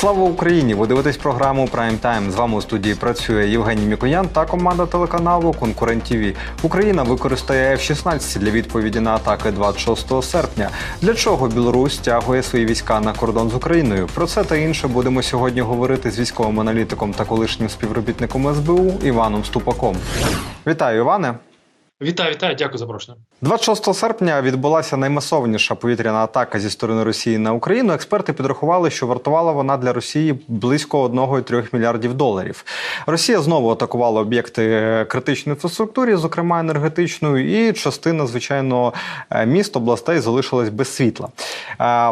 Слава Україні! Ви дивитесь програму Прайм Тайм. З вами у студії працює Євгеній Мікоян та команда телеканалу Конкурент ТВ. Україна використає F-16 для відповіді на атаки 26 серпня. Для чого Білорусь стягує свої війська на кордон з Україною? Про це та інше будемо сьогодні говорити з військовим аналітиком та колишнім співробітником СБУ Іваном Ступаком. Вітаю, Іване! Вітаю, вітаю, дякую за запрошення. 26 серпня відбулася наймасовніша повітряна атака зі сторони Росії на Україну. Експерти підрахували, що вартувала вона для Росії близько 1,3 мільярдів доларів. Росія знову атакувала об'єкти критичної інфраструктури, зокрема енергетичної, і частина, звичайно, міст областей залишилась без світла.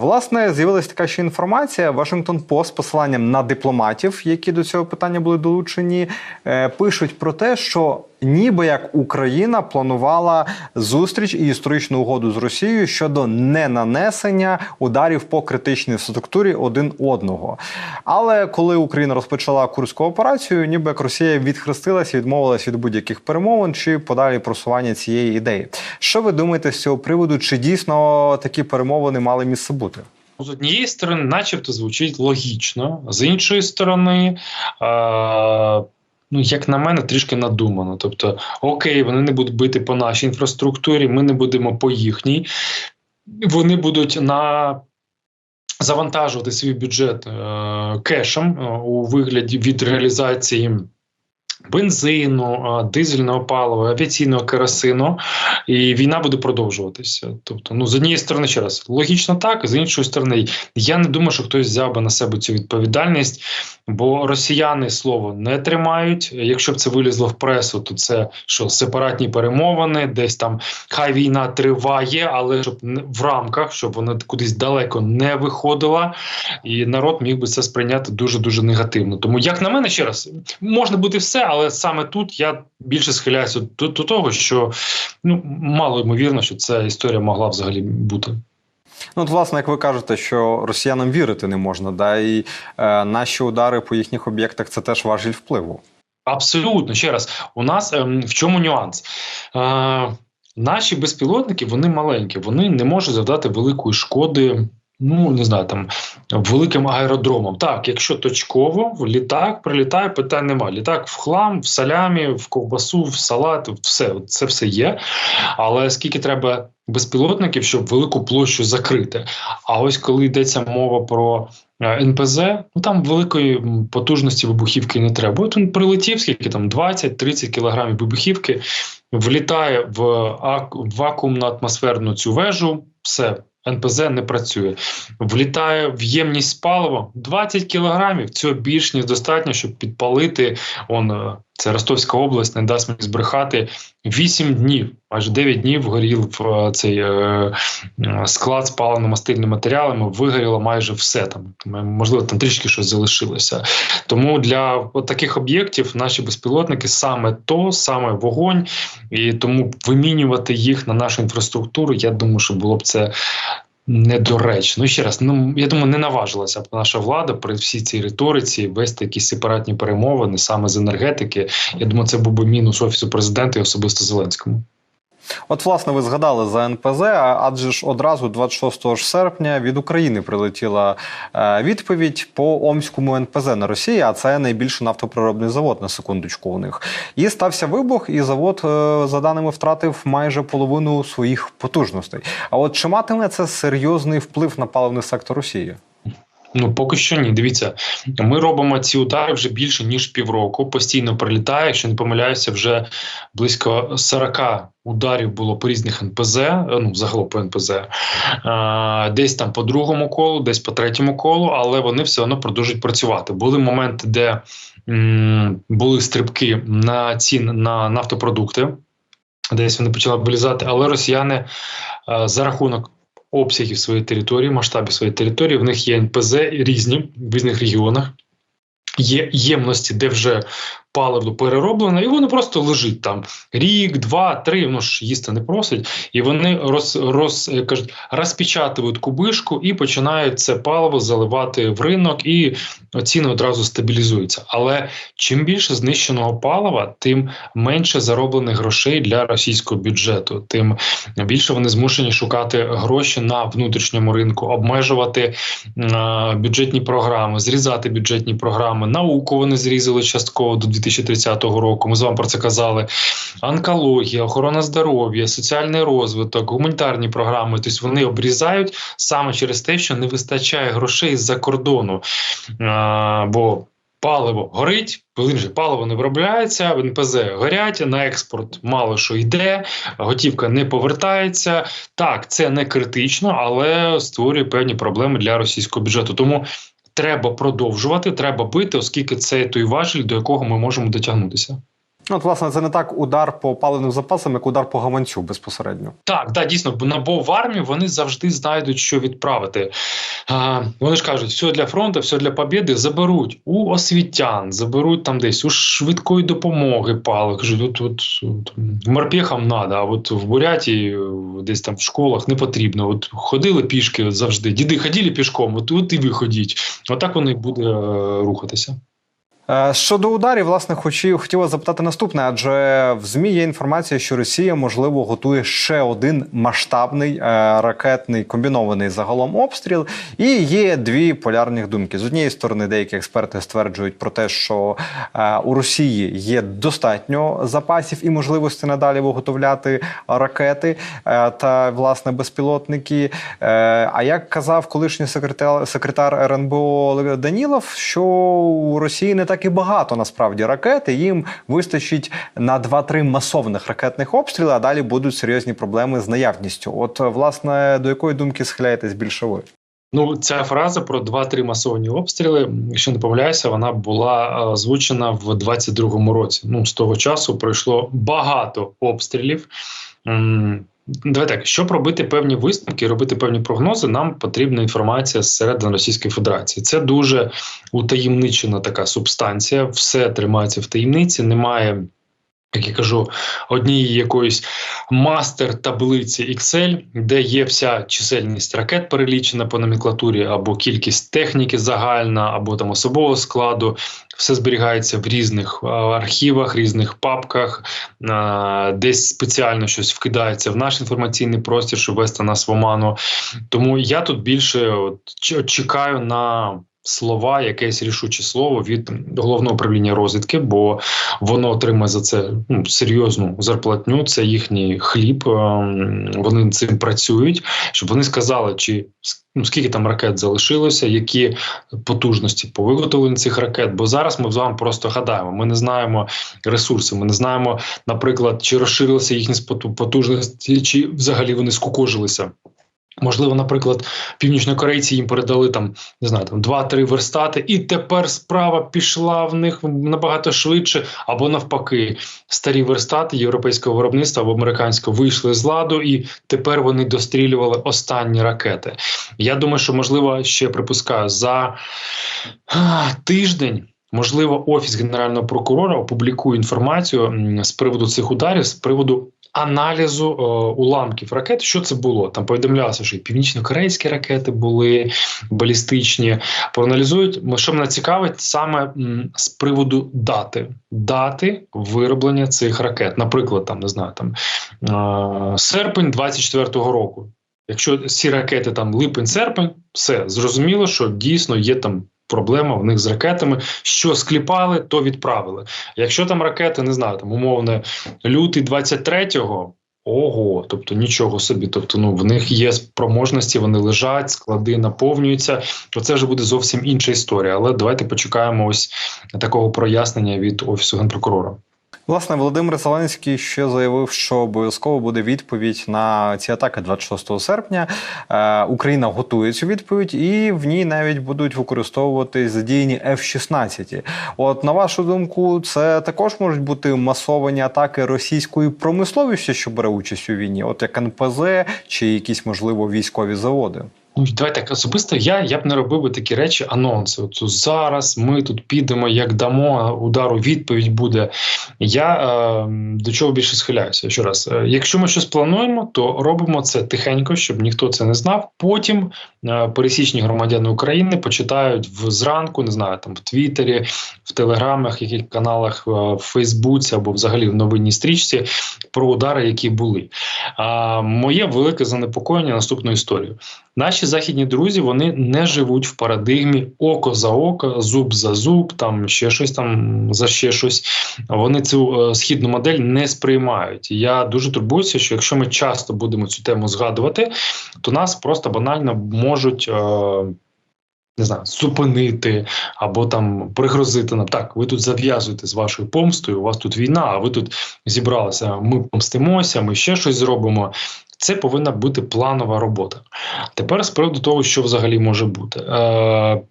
Власне, з'явилася така ще інформація. Вашингтон Пост з посиланням на дипломатів, які до цього питання були долучені, е, пишуть про те, що ніби як Україна планувала зустріч і історичну угоду з Росією щодо ненанесення ударів по критичній структурі один одного. Але коли Україна розпочала курську операцію, ніби як Росія відхрестилася, відмовилася від будь-яких перемовин чи подалі просування цієї ідеї. Що ви думаєте з цього приводу? Чи дійсно такі перемовини мали місце бути? З однієї сторони, начебто, звучить логічно, з іншої сторони. Ну, як на мене, трішки надумано. Тобто, окей, вони не будуть бити по нашій інфраструктурі, ми не будемо по їхній. Вони будуть на завантажувати свій бюджет е, кешем е, у вигляді від реалізації. Бензину, дизельного палива, авіаційного керосину, і війна буде продовжуватися. Тобто, ну з однієї сторони, ще раз логічно так, з іншої сторони, я не думаю, що хтось взяв би на себе цю відповідальність, бо росіяни слово не тримають. Якщо б це вилізло в пресу, то це що сепаратні перемовини, десь там хай війна триває, але щоб в рамках, щоб вона кудись далеко не виходила, і народ міг би це сприйняти дуже дуже негативно. Тому як на мене ще раз можна бути все але саме тут я більше схиляюся до, до того, що ну мало ймовірно, що ця історія могла взагалі бути. Ну, от, власне, як ви кажете, що росіянам вірити не можна, да і е, наші удари по їхніх об'єктах це теж важіль впливу. Абсолютно ще раз, у нас е, в чому нюанс? Е, Наші безпілотники вони маленькі, вони не можуть завдати великої шкоди Ну не знаю, там великим аеродромом. Так, якщо точково в літак прилітає, питань немає. Літак в хлам, в салямі, в ковбасу, в салат, все це все є. Але скільки треба безпілотників, щоб велику площу закрити? А ось коли йдеться мова про е, НПЗ, ну там великої потужності вибухівки не треба. От він прилетів, скільки там 20-30 кілограмів вибухівки, влітає в вакуумно атмосферну цю вежу, все. НПЗ не працює. Влітає в ємність палива 20 кілограмів. Цього більш ніж достатньо, щоб підпалити. Он е, це Ростовська область, не дасть мені збрехати 8 днів, аж 9 днів горів е, цей е, склад з паливно-мастильними матеріалами. Вигоріло майже все там. Можливо, там трішки щось залишилося. Тому для таких об'єктів наші безпілотники саме то, саме вогонь, і тому вимінювати їх на нашу інфраструктуру. Я думаю, що було б це недоречно. Ну ще раз, ну я думаю, не наважилася б наша влада при всій цій риториці вести якісь сепаратні перемовини саме з енергетики. Я думаю, це був би мінус офісу президента і особисто Зеленському. От, власне, ви згадали за НПЗ, адже ж одразу, 26 серпня, від України прилетіла е, відповідь по Омському НПЗ на Росії, а це найбільший нафтопроробний завод на секундочку у них. І стався вибух, і завод, е, за даними, втратив майже половину своїх потужностей. А от чи матиме це серйозний вплив на паливний сектор Росії? Ну поки що ні. Дивіться, ми робимо ці удари вже більше ніж півроку. Постійно прилітає. Якщо не помиляюся, вже близько 40 ударів було по різних НПЗ. Ну загалом по НПЗ, десь там по другому колу, десь по третьому колу, але вони все одно продовжують працювати. Були моменти, де м, були стрибки на цін на нафтопродукти. Десь вони почали вилізати, але росіяни за рахунок обсягів своєї території, масштабів своєї території. В них є НПЗ різні в різних регіонах. Є ємності, де вже паливо перероблено, і воно просто лежить там рік, два, три. Воно ж їсти не просить, і вони роз, роз кажуть, розпечатують кубишку і починають це паливо заливати в ринок, і ціни одразу стабілізуються. Але чим більше знищеного палива, тим менше зароблених грошей для російського бюджету, тим більше вони змушені шукати гроші на внутрішньому ринку, обмежувати е, бюджетні програми, зрізати бюджетні програми. Науку вони зрізали частково до 2030 року. Ми з вами про це казали. Онкологія, охорона здоров'я, соціальний розвиток, гуманітарні програми. Тобто вони обрізають саме через те, що не вистачає грошей з-за кордону. Е, бо паливо горить, же паливо не виробляється, в НПЗ горять, на експорт мало що йде, готівка не повертається. Так, це не критично, але створює певні проблеми для російського бюджету. Тому треба продовжувати, треба бити, оскільки це той важіль, до якого ми можемо дотягнутися. Ну, От, власне, це не так удар по паливним запасам, як удар по гаманцю безпосередньо. Так, да, дійсно, бо на бо в армії вони завжди знайдуть, що відправити. А, вони ж кажуть, все для фронту, все для побєди заберуть у освітян, заберуть там десь у швидкої допомоги пали. Кажуть, от, от, от морпехам треба, а от в Буряті, десь там в школах не потрібно. От ходили пішки от завжди. Діди ходили пішком, от, от і ви ходіть. Отак вони буде е, рухатися. Е, Щодо ударів, власне, хочу, хотіла запитати наступне, адже в ЗМІ є інформація, що Росія можливо готує ще один масштабний е, ракетний комбінований загалом обстріл. І є дві полярних думки. З однієї сторони, деякі експерти стверджують про те, що е, у Росії є достатньо запасів і можливості надалі виготовляти ракети та власне безпілотники. А як казав колишній секретар, секретар РНБО Данілов, що у Росії не так і багато насправді ракет, і їм вистачить на 2-3 масовних ракетних обстріли, а далі будуть серйозні проблеми з наявністю. От, власне, до якої думки схиляєтесь більше ви? Ну, ця фраза про 2-3 масовані обстріли, якщо не помиляюся, вона була озвучена в 22-му році. Ну, з того часу пройшло багато обстрілів. Давай так, щоб робити певні висновки, робити певні прогнози, нам потрібна інформація зсередини Російської Федерації. Це дуже утаємничена така субстанція, все тримається в таємниці, немає. Як я кажу, однієї якоїсь мастер-таблиці Excel, де є вся чисельність ракет перелічена по номенклатурі, або кількість техніки загальна, або там особового складу. Все зберігається в різних архівах, різних папках, десь спеціально щось вкидається в наш інформаційний простір, щоб вести нас в оману. Тому я тут більше от, чекаю на слова, якесь рішуче слово від головного управління розвідки, бо воно отримає за це ну, серйозну зарплатню. Це їхній хліб. Вони цим працюють, щоб вони сказали, чи ну, скільки там ракет залишилося, які потужності по виготовленню цих ракет. Бо зараз ми з вами просто гадаємо. Ми не знаємо ресурси. Ми не знаємо, наприклад, чи розширилися їхні потужності, чи взагалі вони скукожилися. Можливо, наприклад, північнокорейці їм передали там не знаю, там 2-3 верстати, і тепер справа пішла в них набагато швидше, або навпаки, старі верстати європейського виробництва або американського вийшли з ладу, і тепер вони дострілювали останні ракети. Я думаю, що можливо ще припускаю за а, тиждень. Можливо, офіс генерального прокурора опублікує інформацію з приводу цих ударів, з приводу аналізу е, уламків ракет. Що це було? Там повідомлялося, що і північно-корейські ракети були балістичні. Проаналізують, що мене цікавить саме м, з приводу дати дати вироблення цих ракет. Наприклад, там не знаю, там е, серпень 24-го року. Якщо ці ракети там липень-серпень, все зрозуміло, що дійсно є там проблема в них з ракетами. Що скліпали, то відправили. Якщо там ракети, не знаю, там умовне лютий 23-го, Ого, тобто нічого собі. Тобто, ну в них є спроможності, вони лежать, склади наповнюються. То це вже буде зовсім інша історія. Але давайте почекаємо ось такого прояснення від офісу генпрокурора. Власне, Володимир Зеленський ще заявив, що обов'язково буде відповідь на ці атаки 26 серпня. Е, Україна готує цю відповідь, і в ній навіть будуть використовувати задіяні F-16. От на вашу думку, це також можуть бути масовані атаки російської промисловості, що бере участь у війні, от як НПЗ чи якісь можливо військові заводи. Ну, давай так особисто я я б не робив би такі речі, анонси. От зараз ми тут підемо, як дамо удару, відповідь буде. Я е, до чого більше схиляюся. Ще раз, е, якщо ми щось плануємо, то робимо це тихенько, щоб ніхто це не знав. Потім е, пересічні громадяни України почитають в зранку, не знаю, там в Твіттері, в Телеграмах, яких каналах, е, в Фейсбуці або взагалі в новинній стрічці про удари, які були. А моє велике занепокоєння наступною історією. Наші західні друзі вони не живуть в парадигмі око за око, зуб за зуб, там ще щось там за ще щось. Вони цю е, східну модель не сприймають. Я дуже турбуюся, що якщо ми часто будемо цю тему згадувати, то нас просто банально можуть. Е, не знаю, зупинити або там пригрозити нам так. Ви тут зав'язуєте з вашою помстою. У вас тут війна, а ви тут зібралися. Ми помстимося, ми ще щось зробимо. Це повинна бути планова робота. Тепер з приводу того, що взагалі може бути. Е,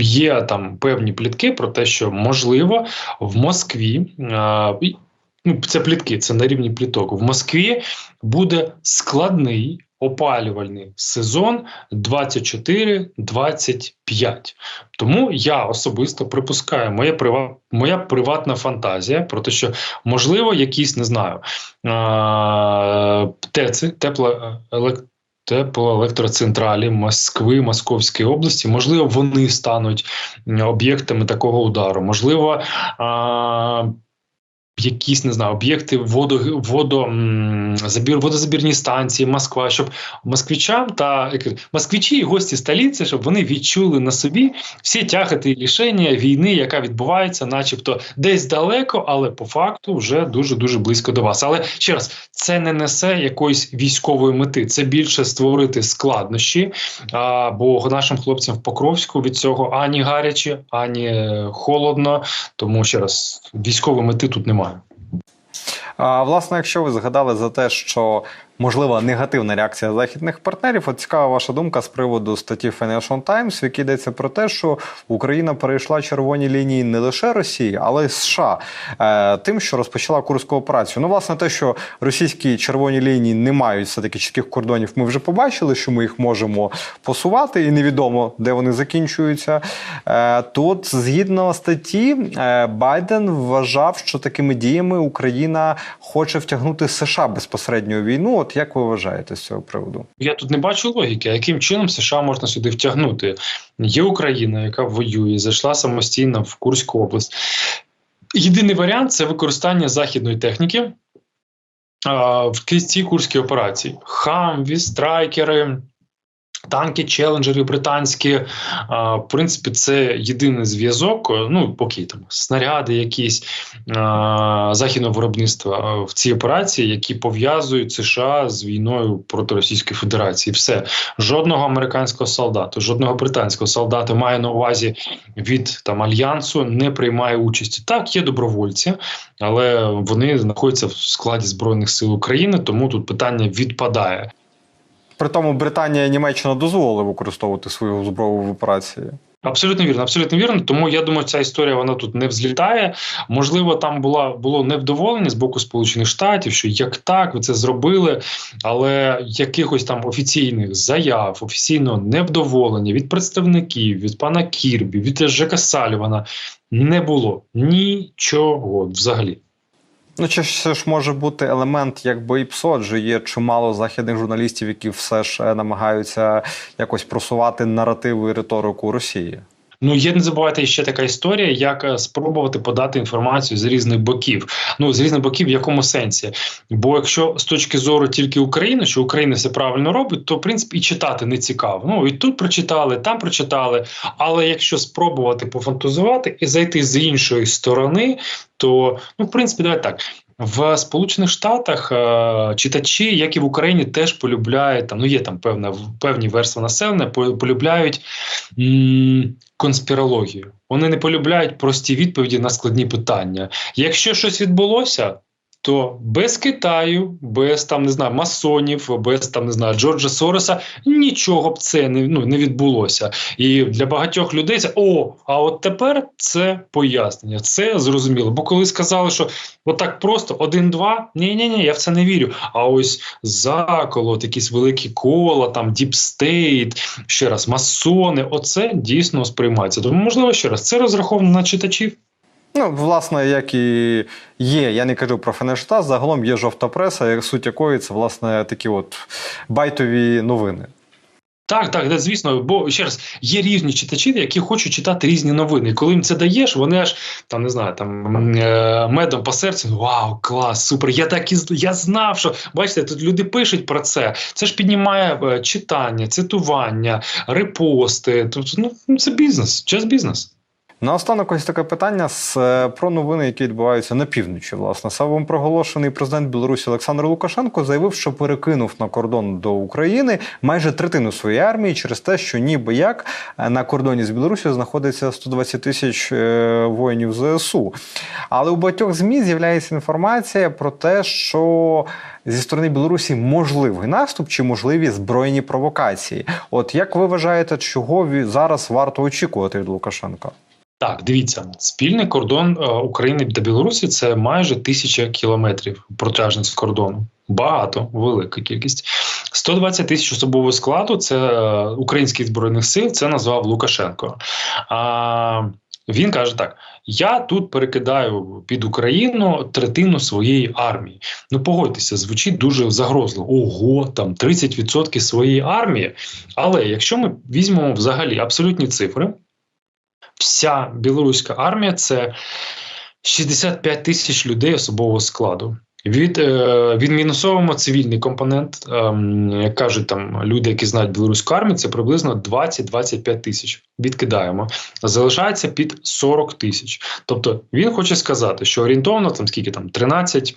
Є там певні плітки про те, що можливо в Москві. Е, Ну, це плітки, це на рівні пліток. В Москві буде складний опалювальний сезон 24-25. Тому я особисто припускаю, моя прива, моя приватна фантазія про те, що можливо, якісь не знаю ТЕЦи, тепло теплоелектроцентралі Москви, Московської області, можливо, вони стануть об'єктами такого удару. Можливо, якісь не знаю, об'єкти водо, водо, забір, водозабірні станції, Москва, щоб москвичам та москвичі і гості столиці, щоб вони відчули на собі всі тягати рішення війни, яка відбувається, начебто десь далеко, але по факту вже дуже дуже близько до вас. Але ще раз, це не несе якоїсь військової мети, це більше створити складнощі. А, Бо нашим хлопцям в Покровську від цього ані гаряче, ані холодно. Тому ще раз військової мети тут немає. А, Власне, якщо ви згадали за те, що можлива негативна реакція західних партнерів, от цікава ваша думка з приводу статті Financial Times, в якій йдеться про те, що Україна перейшла червоні лінії не лише Росії, але й США, е, тим, що розпочала курську операцію. Ну, власне, те, що російські червоні лінії не мають все таки чітких кордонів, ми вже побачили, що ми їх можемо посувати, і невідомо де вони закінчуються. Е, тут згідно статті, е, Байден вважав, що такими діями Україна хоче втягнути США безпосередньо війну. От як ви вважаєте з цього приводу? Я тут не бачу логіки. Яким чином США можна сюди втягнути? Є Україна, яка воює, зайшла самостійно в Курську область. Єдиний варіант це використання західної техніки в цій курській операції: хамві, страйкери. Танки, челенджери британські, в принципі, це єдиний зв'язок. Ну поки там снаряди, якісь західного виробництва в цій операції, які пов'язують США з війною проти Російської Федерації. Все жодного американського солдата, жодного британського солдата має на увазі від там альянсу, не приймає участі. Так, є добровольці, але вони знаходяться в складі збройних сил України, тому тут питання відпадає. При тому Британія і Німеччина дозволили використовувати свою зброю в операції. Абсолютно вірно, абсолютно вірно. Тому я думаю, ця історія вона тут не взлітає. Можливо, там була було невдоволення з боку Сполучених Штатів, що як так ви це зробили, але якихось там офіційних заяв, офіційного невдоволення від представників, від пана Кірбі, від Жека Салівана не було нічого взагалі. Ну, чи це ж може бути елемент якби і ПСО, адже є чимало західних журналістів, які все ж е, намагаються якось просувати наративу і риторику Росії. Ну є не забувайте ще така історія, як е, спробувати подати інформацію з різних боків. Ну з різних боків, в якому сенсі? Бо якщо з точки зору тільки України, що Україна все правильно робить, то в принципі і читати не цікаво. Ну і тут прочитали, там прочитали. Але якщо спробувати пофантазувати і зайти з іншої сторони, то ну в принципі давай так. В Сполучених Штатах е, читачі, як і в Україні, теж полюбляють там. Ну є там певна певні верства населення, полюбляють м конспірологію. Вони не полюбляють прості відповіді на складні питання. Якщо щось відбулося, то без Китаю, без там не знаю масонів, без там не знаю Джорджа Сороса нічого б це не ну не відбулося. І для багатьох людей це о, а от тепер це пояснення, це зрозуміло. Бо коли сказали, що отак просто один-два, ні, ні, ні, я в це не вірю. А ось заколот, якісь великі кола, там діпстейт, ще раз масони, оце дійсно сприймається. Тому можливо ще раз це розраховано на читачів. Ну, власне, як і є, я не кажу про Фенештас, загалом є жовта преса, суть якої це власне такі от байтові новини. Так, так, звісно, бо ще раз є різні читачі, які хочуть читати різні новини. Коли їм це даєш, вони аж там не знаю, там е, медом по серцю. Вау, клас, супер! Я так і я знав, що бачите, тут люди пишуть про це. Це ж піднімає е, читання, цитування, репости. Тобто, ну це бізнес, час бізнес. Наостанок ось таке питання з про новини, які відбуваються на півночі. Власне, самим проголошений президент Білорусі Олександр Лукашенко заявив, що перекинув на кордон до України майже третину своєї армії через те, що ніби як на кордоні з Білорусі знаходиться 120 тисяч воїнів ЗСУ. Але у багатьох змі з'являється інформація про те, що зі сторони Білорусі можливий наступ чи можливі збройні провокації. От як ви вважаєте, чого зараз варто очікувати від Лукашенка? Так, дивіться, спільний кордон е, України та Білорусі це майже тисяча кілометрів протяжність кордону. Багато, велика кількість. 120 тисяч особового складу. Це е, українських збройних сил. Це назвав Лукашенко. А він каже так: я тут перекидаю під Україну третину своєї армії. Ну погодьтеся, звучить дуже загрозливо. Ого, там 30% своєї армії. Але якщо ми візьмемо взагалі абсолютні цифри вся білоруська армія це 65 тисяч людей особового складу. Від е, відмінусовуємо цивільний компонент, е, як кажуть там люди, які знають білоруську армію, це приблизно 20-25 тисяч. Відкидаємо, залишається під 40 тисяч. Тобто він хоче сказати, що орієнтовно там скільки там 13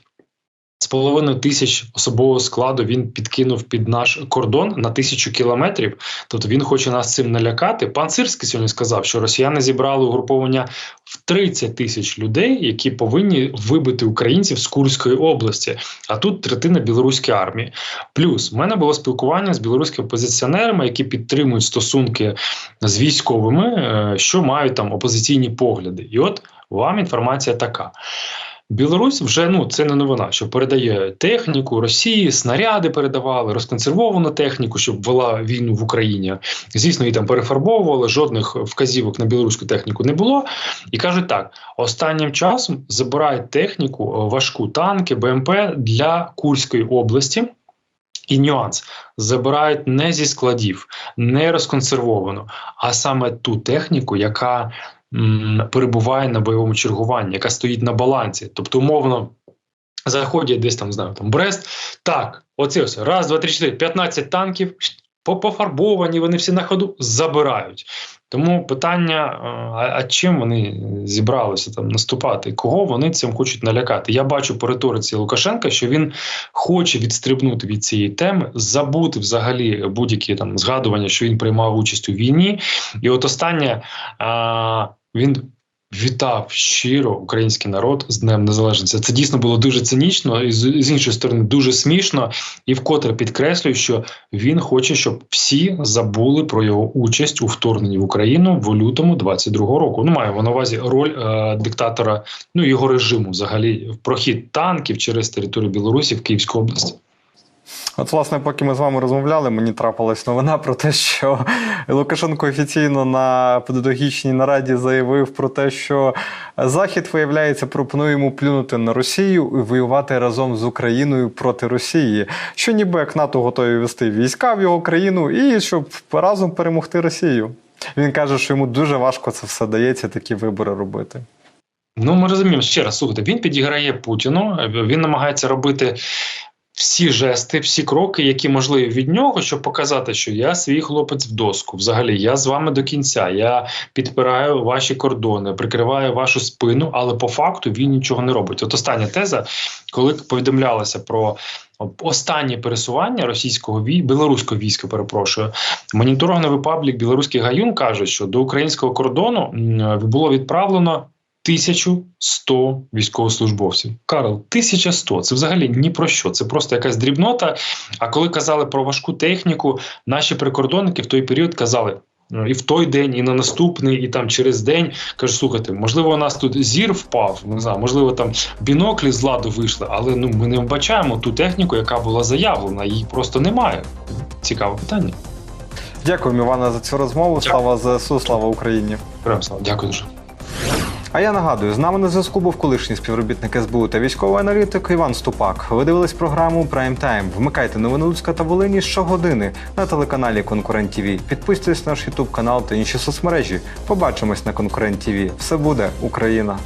з половиною тисяч особового складу він підкинув під наш кордон на тисячу кілометрів. Тобто він хоче нас цим налякати. Пан Сирський сьогодні сказав, що росіяни зібрали угруповання в 30 тисяч людей, які повинні вибити українців з Курської області. А тут третина білоруської армії. Плюс в мене було спілкування з білоруськими опозиціонерами, які підтримують стосунки з військовими, е, що мають там опозиційні погляди. І от вам інформація така. Білорусь вже ну це не новина, що передає техніку Росії, снаряди передавали, розконсервовану техніку, щоб вела війну в Україні. Звісно, її там перефарбовували. Жодних вказівок на білоруську техніку не було. І кажуть так: останнім часом забирають техніку, е, важку танки, БМП для Курської області. І нюанс забирають не зі складів, не розконсервовану, а саме ту техніку, яка перебуває на бойовому чергуванні, яка стоїть на балансі. Тобто, умовно, заходять десь там, знаю, там Брест. Так, оце ось раз, два, три, чотири, 15 танків. Пофарбовані, вони всі на ходу забирають. Тому питання: а, а чим вони зібралися там наступати? Кого вони цим хочуть налякати? Я бачу по риториці Лукашенка, що він хоче відстрибнути від цієї теми, забути взагалі будь-які там згадування, що він приймав участь у війні. І от останнє. А, він вітав щиро український народ з Днем Незалежності. Це дійсно було дуже цинічно, і з іншої сторони дуже смішно. І вкотре підкреслюю, що він хоче, щоб всі забули про його участь у вторгненні в Україну в лютому 22-го року. Ну маємо на увазі роль е, диктатора, ну його режиму, взагалі, в прохід танків через територію Білорусі в Київську область. От, власне, поки ми з вами розмовляли, мені трапилась новина про те, що Лукашенко офіційно на педагогічній нараді заявив про те, що Захід, виявляється, пропонує йому плюнути на Росію і воювати разом з Україною проти Росії. Що ніби як НАТО готові вести війська в його країну і щоб разом перемогти Росію. Він каже, що йому дуже важко це все дається, такі вибори робити. Ну, ми розуміємо ще раз слухайте, він підіграє Путіну, він намагається робити всі жести, всі кроки, які можливі від нього, щоб показати, що я свій хлопець в доску. Взагалі, я з вами до кінця. Я підпираю ваші кордони, прикриваю вашу спину, але по факту він нічого не робить. От остання теза, коли повідомлялося про. Останнє пересування російського вій... білоруського війська, перепрошую, моніторинговий паблік Білоруський гаюн каже, що до українського кордону було відправлено 1100 військовослужбовців. Карл, 1100 це взагалі ні про що. Це просто якась дрібнота. А коли казали про важку техніку, наші прикордонники в той період казали. «Ну, І в той день, і на наступний, і там через день кажуть, слухайте, можливо, у нас тут зір впав, не знаю, можливо, там біноклі з ладу вийшли, але ну ми не вбачаємо ту техніку, яка була заявлена. Її просто немає. Цікаве питання. Дякуємо, Івана, за цю розмову. Дякую. Слава ЗСУ, слава Україні. Прям слава. Дякую дуже. А я нагадую, з нами на зв'язку був колишній співробітник СБУ та військовий аналітик Іван Ступак. Ви дивились програму Прайм Тайм. Вмикайте новини Луцька та Волині щогодини на телеканалі Конкурент ТВ. Підписуйтесь на наш Ютуб канал та інші соцмережі. Побачимось на Конкурент ТВ. Все буде Україна.